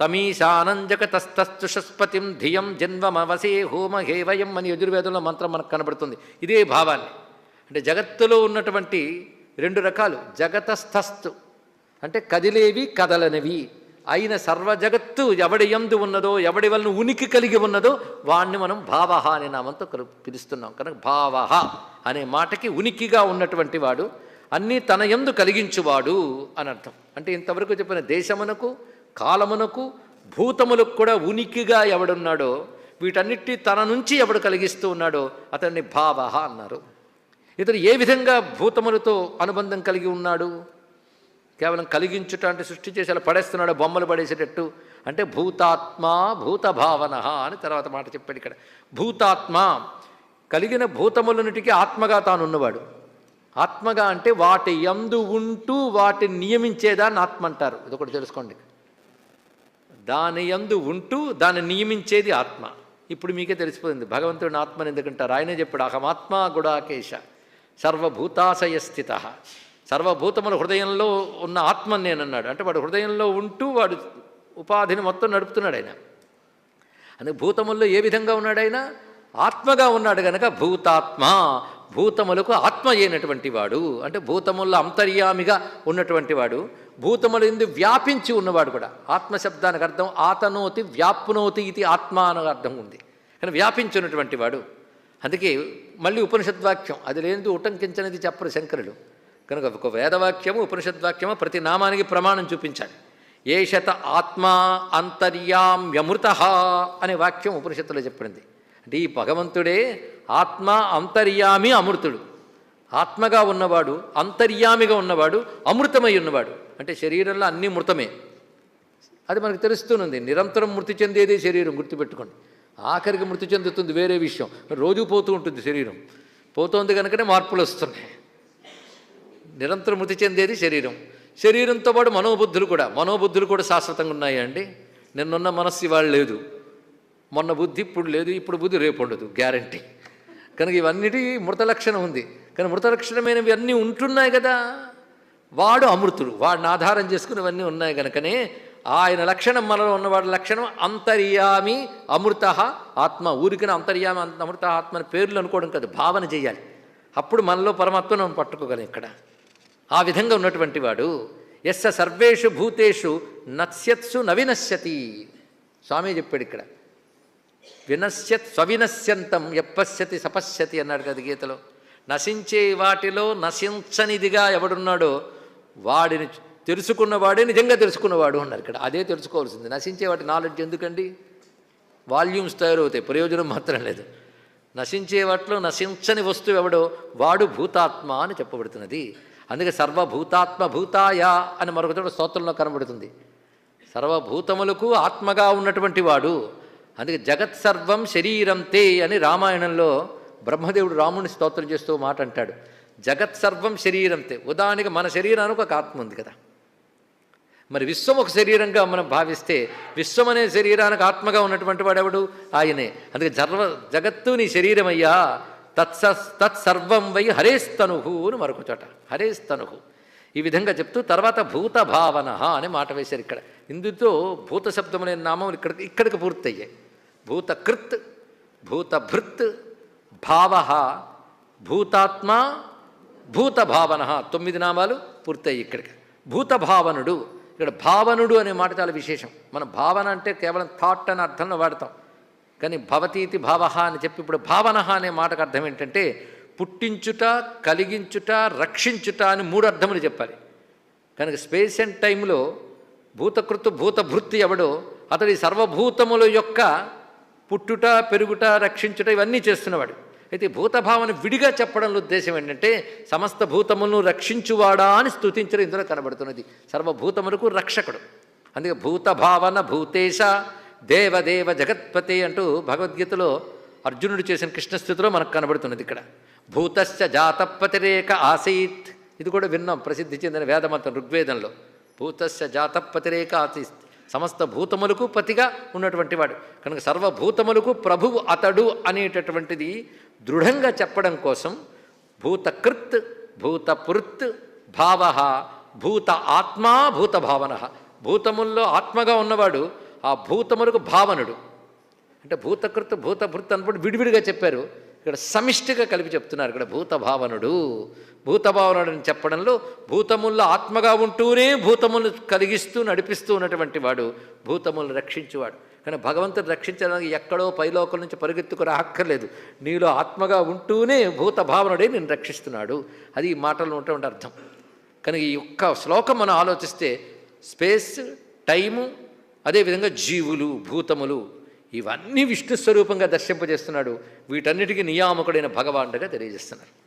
తమీశానంజగతస్తస్తుషస్పతిం ధియం జన్మమవసే హోమ హేవయం అని యజుర్వేదంలో మంత్రం మనకు కనబడుతుంది. ఇదే భావాన్ని. అంటే జగత్తులో ఉన్నటువంటి రెండు రకాలు. జగతస్థస్థు అంటే కదిలేవి కదలనివి. అయిన సర్వ జగత్తు ఎవడి యందు ఉన్నదో ఎవడి వలన ఉనికి కలిగి ఉన్నదో వాణ్ణి మనం భావహ అనే నామంతో కలు- పిలుస్తున్నాం. కనుక భావహ అనే మాటకి ఉనికిగా ఉన్నటువంటి వాడు అన్నీ తన యందు కలిగించువాడు అని అర్థం. అంటే ఇంతవరకు చెప్పిన దేశమునకు కాలమునకు భూతములకు కూడా ఉనికిగా ఎవడున్నాడో వీటన్నిటి తన నుంచి ఎవడు కలిగిస్తూ ఉన్నాడో అతన్ని భావ అన్నారు. ఇతడు ఏ విధంగా భూతములతో అనుబంధం కలిగి ఉన్నాడు? కేవలం కలిగించుట అంటే సృష్టి చేసి అలా పడేస్తున్నాడు బొమ్మలు పడేసేటట్టు. అంటే భూతాత్మ భూత భావన అని తర్వాత మాట చెప్పాడు ఇక్కడ. భూతాత్మ కలిగిన భూతములన్నిటికీ ఆత్మగా తాను ఉన్నవాడు. ఆత్మగా అంటే వాటి ఎందు ఉంటూ వాటిని నియమించేదాన్ని ఆత్మ అంటారు. ఇది ఒకటి తెలుసుకోండి. దాని యందు ఉంటూ దాన్ని నియమించేది ఆత్మ. ఇప్పుడు మీకే తెలిసిపోయింది. భగవంతుడిని ఆత్మని ఎందుకంటారు? ఆయనే చెప్పాడు అహమాత్మ గుడాకేశ సర్వభూతాశయ స్థిత. సర్వభూతముల హృదయంలో ఉన్న ఆత్మ నేనన్నాడు. అంటే వాడు హృదయంలో ఉంటూ వాడు ఉపాధిని మొత్తం నడుపుతున్నాడు ఆయన. అందుకే భూతముల్లో ఏ విధంగా ఉన్నాడు ఆయన? ఆత్మగా ఉన్నాడు గనక భూతాత్మ. భూతములకు ఆత్మ అయినటువంటి వాడు అంటే భూతముల్లో అంతర్యామిగా ఉన్నటువంటి వాడు భూతముల ఎందు వ్యాపించి ఉన్నవాడు కూడా. ఆత్మశబ్దానికి అర్థం ఆతనోతి వ్యాప్నోతి ఇది ఆత్మ అనే అర్థం ఉంది. కానీ వ్యాపించున్నటువంటి వాడు. అందుకే మళ్ళీ ఉపనిషద్వాక్యం అది లేనిది ఉటంకించనిది చెప్పరు శంకరులు. కనుక ఒక వేదవాక్యము ఉపనిషద్వాక్యము ప్రతి నామానికి ప్రమాణం చూపించాలి. ఏషత ఆత్మా అంతర్యామ్యమృత అనే వాక్యం ఉపనిషత్తులో చెప్పింది. అంటే ఈ భగవంతుడే ఆత్మ అంతర్యామి అమృతుడు. ఆత్మగా ఉన్నవాడు అంతర్యామిగా ఉన్నవాడు అమృతమై ఉన్నవాడు. అంటే శరీరంలో అన్నీ మృతమే. అది మనకు తెలుస్తున్నది నిరంతరం మృతి చెందేదే శరీరం గుర్తుపెట్టుకోండి. ఆఖరికి మృతి చెందుతుంది వేరే విషయం. రోజు పోతూ ఉంటుంది శరీరం. పోతోంది కనుకనే మార్పులు వస్తున్నాయి. నిరంతరం మృతి చెందేది శరీరం. శరీరంతో పాటు మనోబుద్ధులు కూడా. మనోబుద్ధులు కూడా శాశ్వతంగా ఉన్నాయా అండి? నిన్నున్న మనస్సు ఇవాళ లేదు. మొన్న బుద్ధి ఇప్పుడు లేదు ఇప్పుడు బుద్ధి రేపు ఉండదు. గ్యారంటీ. కనుక ఇవన్నిటి మృత లక్షణం ఉంది. కానీ మృత లక్షణమైనవి అన్నీ ఉంటున్నాయి కదా. వాడు అమృతుడు. వాడిని ఆధారం చేసుకునివన్నీ ఉన్నాయి కనుకనే ఆయన లక్షణం మనలో ఉన్నవాడి లక్షణం అంతర్యామి అమృత ఆత్మ. ఊరికిన అంతర్యామి అమృత ఆత్మ అని పేర్లు అనుకోవడం కాదు భావన చేయాలి. అప్పుడు మనలో పరమాత్మను పట్టుకోగలం ఇక్కడ. ఆ విధంగా ఉన్నటువంటి వాడు ఎస్స సర్వేషు భూతేషు నత్స్యత్సు నవినశ్యతి. స్వామి చెప్పాడు ఇక్కడ. వినశ్యత్ స్వవినశ్యంతం ఎప్పశ్యతి సపశ్యతి అన్నాడు కదా గీతలో. నశించే వాటిలో నశించనిదిగా ఎవడున్నాడో వాడిని తెలుసుకున్నవాడే నిజంగా తెలుసుకున్నవాడు అన్నారు ఇక్కడ. అదే తెలుసుకోవాల్సింది. నశించే వాటి నాలెడ్జ్ ఎందుకండి? వాల్యూమ్స్ తయారవుతాయి. ప్రయోజనం మాత్రం లేదు. నశించే వాటిలో నశించని వస్తువు ఎవడో? వాడు భూతాత్మ అని చెప్పబడుతున్నది. అందుకే సర్వభూతాత్మ భూతాయ అని మరొకటి స్తోత్రంలో కనబడుతుంది. సర్వభూతములకు ఆత్మగా ఉన్నటువంటి వాడు అందుకే జగత్ సర్వం శరీరం తే అని రామాయణంలో బ్రహ్మదేవుడు రాముని స్తోత్రం చేస్తూ మాట అంటాడు. జగత్ సర్వం శరీరం తే. ఉదాహరణకి మన శరీరానికి ఒక ఆత్మ ఉంది కదా. మరి విశ్వం ఒక శరీరంగా మనం భావిస్తే విశ్వం అనే శరీరానికి ఆత్మగా ఉన్నటువంటి వాడెవడు ఆయనే. అందుకే జర్వ జగత్తు నీ శరీరమయ్యా. తత్స తత్సర్వం వై హరేస్తనుహు అని మరొక చోట. హరేస్తనుహు ఈ విధంగా చెప్తూ తర్వాత భూత భావన అని మాట వేశారు ఇక్కడ. ఇందుతో భూత శబ్దం అనే నామం ఇక్కడ ఇక్కడికి పూర్తయ్యాయి. భూతకృత్ భూతభృత్ భావ భూతాత్మ భూత భావన తొమ్మిది నామాలు పూర్తయి ఇక్కడికి. భూత భావనుడు ఇక్కడ భావనుడు అనే మాట చాలా విశేషం. మన భావన అంటే కేవలం థాట్ అనే అర్థంలో వాడతాం. కానీ భవతీతి భావ అని చెప్పి ఇప్పుడు భావన అనే మాటకు అర్థం ఏంటంటే పుట్టించుట కలిగించుట రక్షించుట అని మూడు అర్థములు చెప్పాలి. కనుక స్పేస్ అండ్ టైంలో భూతకృతు భూతభృత్తి ఎవడో అతడి సర్వభూతముల యొక్క పుట్టుట పెరుగుట రక్షించుట ఇవన్నీ చేస్తున్నవాడు. అయితే భూతభావన విడిగా చెప్పడంలో ఉద్దేశం ఏంటంటే సమస్త భూతములను రక్షించువాడా అని స్తుతించడం ఇందులో కనబడుతున్నది. సర్వభూతములకు రక్షకుడు. అందుకే భూతభావన భూతేశ దేవదేవ జగత్పతి అంటూ భగవద్గీతలో అర్జునుడు చేసిన కృష్ణస్థితిలో మనకు కనబడుతున్నది ఇక్కడ. భూతశ్చ జాతపతిరేక ఆసీత్. ఇది కూడా విన్నాం ప్రసిద్ధి చెందిన వేదమంతం ఋగ్వేదంలో. భూతస్య జాతపతిరేక ఆసీత్. సమస్త భూతములకు పతిగా ఉన్నటువంటి వాడు. కనుక సర్వభూతములకు ప్రభువు అతడు అనేటటువంటిది దృఢంగా చెప్పడం కోసం భూతకృత్ భూతపృత్ భావ భూత ఆత్మా భూత భావన. భూతముల్లో ఆత్మగా ఉన్నవాడు ఆ భూతములకు భావనుడు. అంటే భూతకృత్ భూతభృత్ అనుకుంటే విడివిడిగా చెప్పారు. ఇక్కడ సమిష్టిగా కలిపి చెప్తున్నారు ఇక్కడ భూతభావనుడు. భూతభావనుడు అని చెప్పడంలో భూతముల్లో ఆత్మగా ఉంటూనే భూతములు కలిగిస్తూ నడిపిస్తూ ఉన్నటువంటి వాడు భూతములను రక్షించువాడు. కానీ భగవంతుడు రక్షించడానికి ఎక్కడో పైలోకల నుంచి పరిగెత్తుకు రాక్కర్లేదు. నీలో ఆత్మగా ఉంటూనే భూతభావనుడే నేను రక్షిస్తున్నాడు. అది ఈ మాటలో ఉన్నటువంటి అర్థం. కనుక ఈ యొక్క శ్లోకం మనం ఆలోచిస్తే స్పేస్ టైము అదేవిధంగా జీవులు భూతములు ఇవన్నీ విష్ణు స్వరూపంగా దర్శింపజేస్తున్నాడు. వీటన్నిటికీ నియామకుడైన భగవానుడిగా తెలియజేస్తున్నారు.